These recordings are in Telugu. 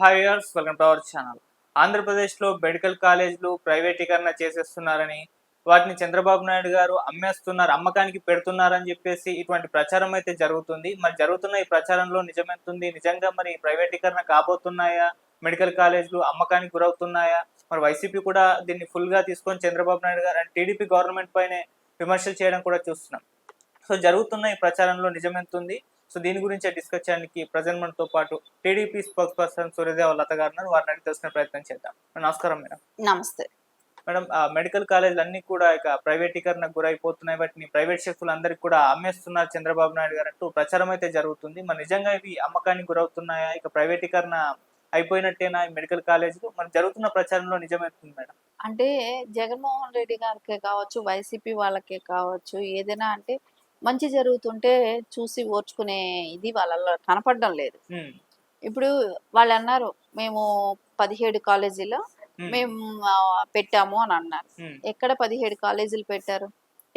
Hi welcome to our channel. ఆంధ్రప్రదేశ్లో మెడికల్ కాలేజీలు ప్రైవేటీకరణ చేసేస్తున్నారని వాటిని చంద్రబాబు నాయుడు గారు అమ్మేస్తున్నారు అమ్మకానికి పెడుతున్నారని చెప్పేసి ఇటువంటి ప్రచారం అయితే జరుగుతుంది. మరి జరుగుతున్న ఈ ప్రచారంలో నిజమెంతుంది? నిజంగా మరి ప్రైవేటీకరణ కాబోతున్నాయా? మెడికల్ కాలేజీలు అమ్మకానికి గురవుతున్నాయా? మరి వైసీపీ కూడా దీన్ని ఫుల్గా తీసుకొని చంద్రబాబు నాయుడు గారు అండ్ టీడీపీ గవర్నమెంట్ పైనే విమర్శలు చేయడం కూడా చూస్తున్నాం. సో జరుగుతున్న ఈ ప్రచారంలో నిజమెంతుంది? సో దీని గురించి డిస్కస్ చేయడానికి ప్రజెంట్ మనతో పాటు TDP spokesperson Suryadeva Latha గారు ఉన్నారు. వారిని అడిగి తెలుసుకునే ప్రయత్నం చేద్దాం. నమస్కారం మేడం. నమస్తే. మేడం మెడికల్ కాలేజీలు అన్ని కూడా ఇక ప్రైవేటీకరణకు గురైపోతున్నాయి. వాటిని ప్రైవేట్ శక్తులందరికీ కూడా అమ్మేస్తున్నారు చంద్రబాబు నాయుడు గారు అంటూ ప్రచారం అయితే జరుగుతుంది. మరి నిజంగా ఇవి అమ్మకానికి గురవుతున్నాయా? ఇక ప్రైవేటీకరణ అయిపోయినట్టేనా మెడికల్ కాలేజీలు? మరి జరుగుతున్న ప్రచారంలో నిజమవుతుంది మేడం? అంటే జగన్మోహన్ రెడ్డి గారికి కావచ్చు వైసీపీ వాళ్ళకే కావచ్చు ఏదైనా అంటే మంచి జరుగుతుంటే చూసి ఓర్చుకునే ఇది వాళ్ళలో కనపడడం లేదు. ఇప్పుడు వాళ్ళు అన్నారు మేము పదిహేడు కాలేజీలో మేము పెట్టాము అని అన్నారు. ఎక్కడ పదిహేడు కాలేజీలు పెట్టారు?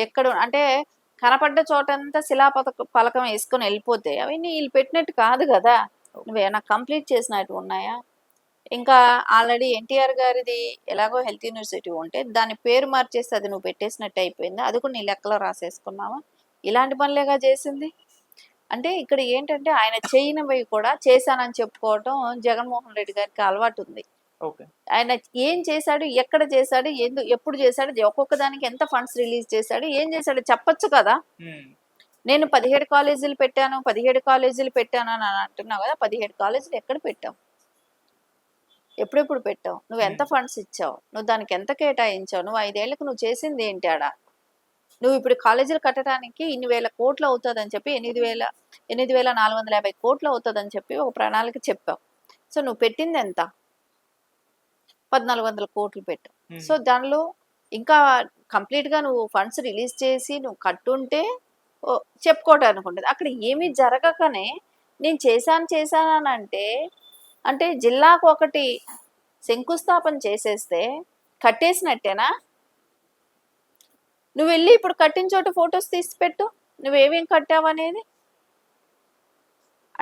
ఎక్కడ అంటే కనపడ్డ చోటంతా శిలాపథక పలకం వేసుకొని వెళ్ళిపోతే అవన్నీ వీళ్ళు పెట్టినట్టు కాదు కదా. నువ్వేమైనా కంప్లీట్ చేసినట్టు ఉన్నాయా? ఇంకా ఆల్రెడీ ఎన్టీఆర్ గారిది ఎలాగో హెల్త్ యూనివర్సిటీ ఉంటే దాని పేరు మార్చేసి అది నువ్వు పెట్టేసినట్టు అయిపోయింది? అది కూడా నీ లెక్కలో రాసేసుకున్నావా? ఇలాంటి పనులేగా చేసింది? అంటే ఇక్కడ ఏంటంటే ఆయన చేయనివి కూడా చేశానని చెప్పుకోవటం జగన్మోహన్ రెడ్డి గారికి అలవాటు ఉంది ఆయన ఏం చేశాడు ఎక్కడ చేశాడు ఎందు ఎప్పుడు చేశాడు ఒక్కొక్క దానికి ఎంత ఫండ్స్ రిలీజ్ చేశాడు ఏం చేశాడు చెప్పొచ్చు కదా? నేను పదిహేడు కాలేజీలు పెట్టాను పదిహేడు కాలేజీలు పెట్టాను అని అంటున్నావు కదా పదిహేడు కాలేజీలు ఎక్కడ పెట్టావు? ఎప్పుడెప్పుడు పెట్టావు? నువ్వు ఎంత ఫండ్స్ ఇచ్చావు? నువ్వు దానికి ఎంత కేటాయించావు? నువ్వు ఐదేళ్ళకు నువ్వు చేసింది ఏంటి ఆడ? నువ్వు ఇప్పుడు కాలేజీలు కట్టడానికి ఇన్ని వేల కోట్లు అవుతుందని చెప్పి ఎనిమిది వేల ఎనిమిది వేల నాలుగు వందల యాభై కోట్లు అవుతుందని చెప్పి ఒక ప్రణాళిక చెప్పావు. సో నువ్వు పెట్టింది ఎంత? పద్నాలుగు వందల కోట్లు పెట్టావు ఉమ్, సో దానిలో ఇంకా complete గా నువ్వు ఫండ్స్ రిలీజ్ చేసి నువ్వు కట్టుంటే ఓ, చెప్పుకోవడానికి ఉంటుంది అక్కడ ఏమీ జరగకనే నేను చేశాను చేశాను అంటే అంటే జిల్లాకు ఒకటి శంకుస్థాపన చేసేస్తే కట్టేసినట్టేనా? నువ్వు వెళ్ళి ఇప్పుడు కట్టిన చోట ఫొటోస్ తీసి పెట్టు నువ్వేమేం కట్టావు అనేది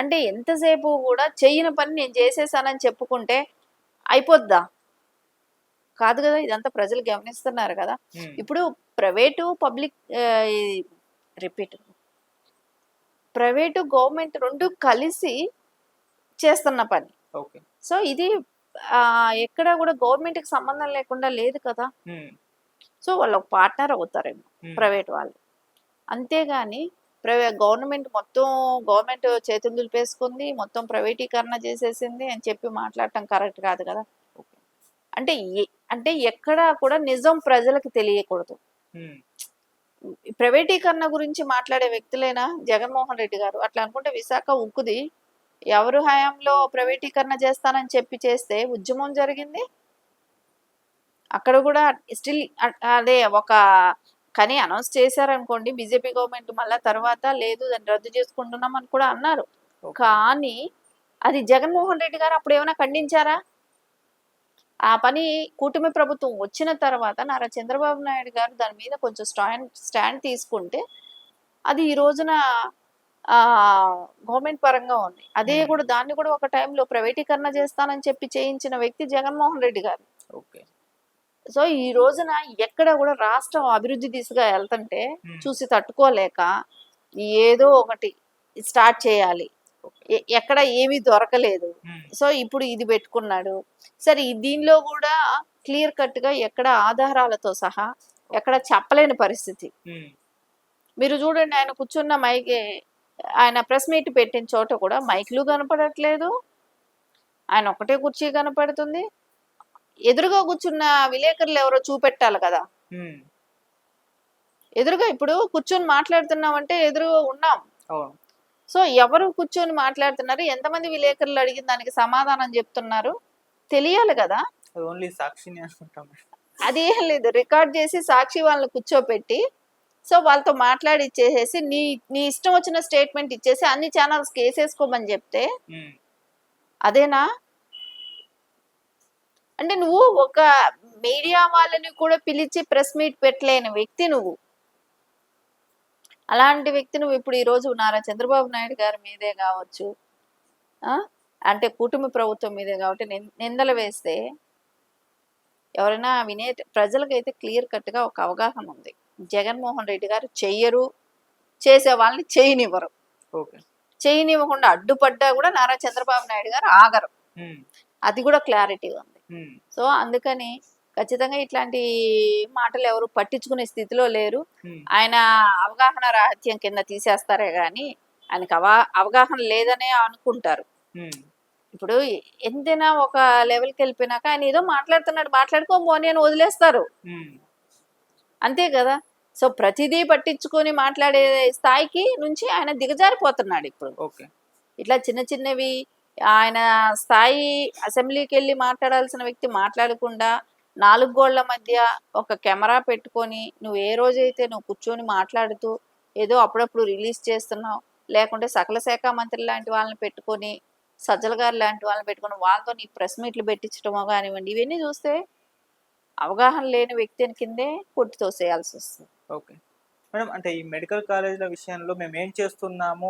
అంటే ఎంతసేపు కూడా చెయ్యని పని నేను చేసేసానని చెప్పుకుంటే అయిపోద్దా? కాదు కదా ఇదంతా ప్రజలు గమనిస్తున్నారు కదా. ఇప్పుడు private public repeat. Private government రెండు కలిసి చేస్తున్న పని. ఓకే. సో ఇది ఎక్కడ కూడా government కి సంబంధం లేకుండా లేదు కదా. సో వాళ్ళు ఒక పార్ట్నర్ అవుతారేమో ప్రైవేట్ వాళ్ళు. అంతేగాని ప్రైవేట్ గవర్నమెంట్ మొత్తం గవర్నమెంట్ చేతులు దులిపేసుకుంది మొత్తం ప్రైవేటీకరణ చేసేసింది అని చెప్పి మాట్లాడటం కరెక్ట్ కాదు కదా. అంటే అంటే ఎక్కడా కూడా నిజం ప్రజలకు తెలియకూడదు. ప్రైవేటీకరణ గురించి మాట్లాడే వ్యక్తులేనా? జగన్మోహన్ రెడ్డి గారు. అట్లా అనుకుంటే విశాఖ ఉక్కుది. ఎవరు హయాంలో ప్రైవేటీకరణ చేస్తానని చెప్పి చేస్తే ఉద్యమం జరిగింది? అక్కడ కూడా స్టిల్ అదే ఒక కానీ అనౌన్స్ చేశారనుకోండి బీజేపీ గవర్నమెంట్ మళ్ళా తర్వాత లేదు దాన్ని రద్దు చేసుకుంటున్నాం అని కూడా అన్నారు. కానీ అది జగన్మోహన్ రెడ్డి గారు అప్పుడు ఏమైనా ఖండించారా? ఆ పని కూటమి ప్రభుత్వం వచ్చిన తర్వాత నారా చంద్రబాబు నాయుడు గారు దాని మీద కొంచెం స్టాండ్ స్టాండ్ తీసుకుంటే అది ఈ రోజున ఆ గవర్నమెంట్ పరంగా ఉంది. అదే. కూడా దాన్ని కూడా ఒక టైంలో ప్రైవేటీకరణ చేస్తానని చెప్పి చేయించిన వ్యక్తి జగన్మోహన్ రెడ్డి గారు. ఓకే. సో ఈ రోజున ఎక్కడ కూడా రాష్ట్రం అభివృద్ధి దిశగా వెళ్తుంటే చూసి తట్టుకోలేక ఏదో ఒకటి స్టార్ట్ చేయాలి. ఎక్కడ ఏమీ దొరకలేదు. సో ఇప్పుడు ఇది పెట్టుకున్నాడు. సరే దీనిలో కూడా క్లియర్ కట్గా ఎక్కడ ఆధారాలతో సహా ఎక్కడ చెప్పలేని పరిస్థితి. మీరు చూడండి ఆయన కూర్చున్న మైక్ ఆయన ప్రెస్ మీట్ పెట్టిన చోట కూడా మైక్లు కనపడట్లేదు. ఆయన ఒకటే కుర్చీ కనపడుతుంది. ఎదురుగా కూర్చున్న విలేకరులు ఎవరో చూపెట్టాలి కదా. ఎదురుగా ఇప్పుడు కూర్చొని మాట్లాడుతున్నామంటే ఎదురుగా ఉన్నాం. సో ఎవరు కూర్చొని మాట్లాడుతున్నారు? ఎంతమంది విలేకరులు అడిగిన దానికి సమాధానం చెప్తున్నారు? తెలియాలి కదా. అది ఓన్లీ సాక్షిని అనుకుంటాం. అది ఏం లేదు. రికార్డ్ చేసి సాక్షి వాళ్ళని కూర్చోపెట్టి సో వాళ్ళతో మాట్లాడి ఇచ్చేసేసి నీ నీ ఇష్టం వచ్చిన స్టేట్మెంట్ ఇచ్చేసి అన్ని ఛానల్స్కి వేసేసుకోమని చెప్తే అదేనా? అంటే నువ్వు ఒక మీడియా వాళ్ళని కూడా పిలిచి ప్రెస్ మీట్ పెట్టలేని వ్యక్తి నువ్వు. అలాంటి వ్యక్తి నువ్వు ఇప్పుడు ఈ రోజు నారా చంద్రబాబు నాయుడు గారి మీదే కావచ్చు. అంటే కూటమి ప్రభుత్వం మీద కాబట్టి నిందలు వేస్తే ఎవరైనా వినే ప్రజలకైతే క్లియర్ కట్గా ఒక అవగాహన ఉంది. జగన్మోహన్ రెడ్డి గారు చెయ్యరు చేసే వాళ్ళని చేయనివ్వరు. చేయనివ్వకుండా అడ్డుపడ్డా కూడా నారా చంద్రబాబు నాయుడు గారు ఆగరు. అది కూడా క్లారిటీ ఉంది. సో అందుకని ఖచ్చితంగా ఇట్లాంటి మాటలు ఎవరు పట్టించుకునే స్థితిలో లేరు. ఆయన అవగాహన రాహిత్యం కింద తీసేస్తారే కానీ ఆయనకు అవా అవగాహన లేదనే అనుకుంటారు. ఇప్పుడు ఎంతైనా ఒక లెవెల్కి వెళ్ళిపోయినాక ఆయన ఏదో మాట్లాడుతున్నాడు మాట్లాడుకోబోని అని వదిలేస్తారు. అంతే కదా? సో ప్రతిదీ పట్టించుకొని మాట్లాడే స్థాయికి నుంచి ఆయన దిగజారిపోతున్నాడు ఇప్పుడు. ఇట్లా చిన్న చిన్నవి ఆయన స్థాయి అసెంబ్లీకి వెళ్ళి మాట్లాడాల్సిన వ్యక్తి మాట్లాడకుండా నాలుగు గోళ్ళ మధ్య ఒక కెమెరా పెట్టుకొని నువ్వు ఏ రోజైతే నువ్వు కూర్చొని మాట్లాడుతూ ఏదో అప్పుడప్పుడు రిలీజ్ చేస్తున్నావు లేకుంటే సకల శాఖ మంత్రి లాంటి వాళ్ళని పెట్టుకొని సజ్జల గారు లాంటి వాళ్ళని పెట్టుకొని వాళ్ళతో నీ ప్రెస్ మీట్లు పెట్టించడమో కానివ్వండి ఇవన్నీ చూస్తే అవగాహన లేని వ్యక్తిని కిందే కొట్టి తోసేయాల్సి వస్తుంది. ఓకే. మేడం అంటే ఈ మెడికల్ కాలేజీల విషయంలో మేము ఏం చేస్తున్నాము?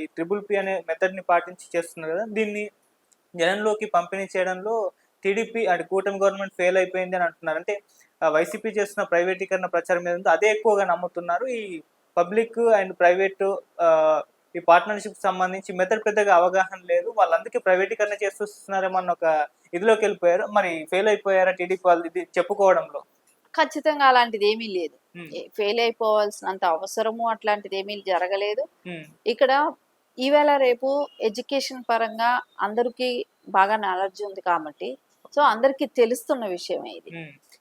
ఈ ట్రిపుల్ పి అనే మెథడ్ని పాటించి చేస్తున్నారు కదా దీన్ని జనంలోకి పంపిణీ చేయడంలో టీడీపీ అంటే కూటమి గవర్నమెంట్ ఫెయిల్ అయిపోయింది అని అంటున్నారు. అంటే వైసీపీ చేస్తున్న ప్రైవేటీకరణ ప్రచారం మీద అదే ఎక్కువగా నమ్ముతున్నారు. ఈ పబ్లిక్ అండ్ ప్రైవేటు ఈ పార్ట్నర్షిప్ సంబంధించి మెథడ్ పెద్దగా అవగాహన లేదు. వాళ్ళందరికీ ప్రైవేటీకరణ చేస్తున్నారేమన్న ఒక ఇదిలోకి వెళ్ళిపోయారు. మరి ఫెయిల్ అయిపోయారా టీడీపీ వాళ్ళు ఇది చెప్పుకోవడంలో? ఖచ్చితంగా అలాంటిది ఏమీ లేదు. ఫెయిల్ అయిపోవాల్సినంత అవసరము అట్లాంటిది ఏమీ జరగలేదు. ఇక్కడ ఈవేళ రేపు ఎడ్యుకేషన్ పరంగా అందరికీ బాగా నాలెడ్జ్ ఉంది కాబట్టి సో అందరికీ తెలుస్తున్న విషయమే ఇది.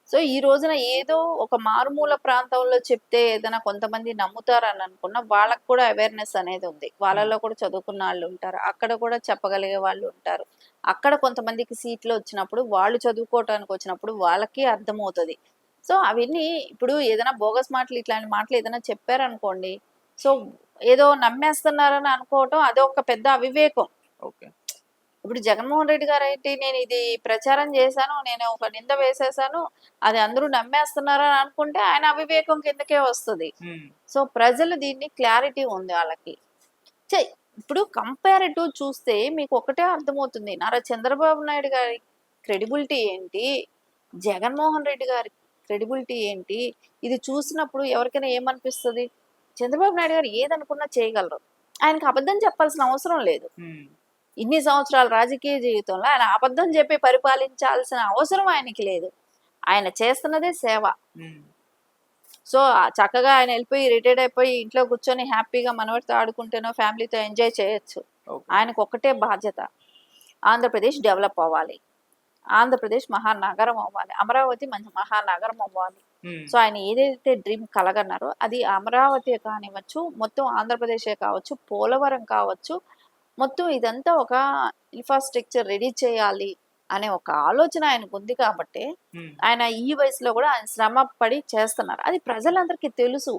సో ఈ రోజున ఏదో ఒక మారుమూల ప్రాంతంలో చెప్తే ఏదైనా కొంతమంది నమ్ముతారని అనుకున్న వాళ్ళకు కూడా అవేర్నెస్ అనేది ఉంది. వాళ్ళలో కూడా చదువుకున్న వాళ్ళు ఉంటారు. అక్కడ కూడా చెప్పగలిగే వాళ్ళు ఉంటారు. అక్కడ కొంతమందికి సీట్లు వచ్చినప్పుడు వాళ్ళు చదువుకోవటానికి వచ్చినప్పుడు వాళ్ళకి అర్థమవుతుంది. సో అవన్నీ ఇప్పుడు ఏదైనా బోగస్ మాటలు ఇట్లాంటి మాటలు ఏదైనా చెప్పారనుకోండి సో ఏదో నమ్మేస్తున్నారని అనుకోవటం అదే ఒక పెద్ద అవివేకం. ఓకే. ఇప్పుడు జగన్మోహన్ రెడ్డి గారు ఏంటి నేను ఇది ప్రచారం చేశాను నేను ఒక నింద వేసేసాను అది అందరూ నమ్మేస్తున్నారని అనుకుంటే ఆయన అవివేకం కిందకే వస్తుంది. సో ప్రజలు దీన్ని క్లారిటీ ఉంది వాళ్ళకి. ఇప్పుడు కంపారిటివ్ చూస్తే మీకు ఒకటే అర్థమవుతుంది. నారా చంద్రబాబు నాయుడు గారి క్రెడిబిలిటీ ఏంటి జగన్మోహన్ రెడ్డి గారి క్రెడిబిలిటీ ఏంటి? ఇది చూసినప్పుడు ఎవరికైనా ఏమనిపిస్తుంది? చంద్రబాబు నాయుడు గారు ఏదనుకున్నా చేయగలరు. ఆయనకు అబద్ధం చెప్పాల్సిన అవసరం లేదు. ఇన్ని సంవత్సరాల రాజకీయ జీవితంలో ఆయన అబద్ధం చెప్పి పరిపాలించాల్సిన అవసరం ఆయనకి లేదు. ఆయన చేస్తున్నదే సేవ. సో చక్కగా ఆయన వెళ్ళిపోయి రిటైర్డ్ అయిపోయి ఇంట్లో కూర్చొని హ్యాపీగా మనవడితో ఆడుకుంటేనో ఫ్యామిలీతో ఎంజాయ్ చేయొచ్చు. ఆయనకు ఒకటే బాధ్యత. ఆంధ్రప్రదేశ్ డెవలప్ అవ్వాలి. ఆంధ్రప్రదేశ్ మహానగరం అవ్వాలి. అమరావతి మంచి మహానగరం అవ్వాలి. సో ఆయన ఏదైతే డ్రీమ్ కలగన్నారో అది అమరావతి కానివ్వచ్చు మొత్తం ఆంధ్రప్రదేశే కావచ్చు పోలవరం కావచ్చు మొత్తం ఇదంతా ఒక ఇన్ఫ్రాస్ట్రక్చర్ రెడీ చేయాలి అనే ఒక ఆలోచన ఆయనకు ఉంది కాబట్టి ఆయన ఈ వయసులో కూడా ఆయన శ్రమ పడి చేస్తున్నారు. అది ప్రజలందరికీ తెలుసు.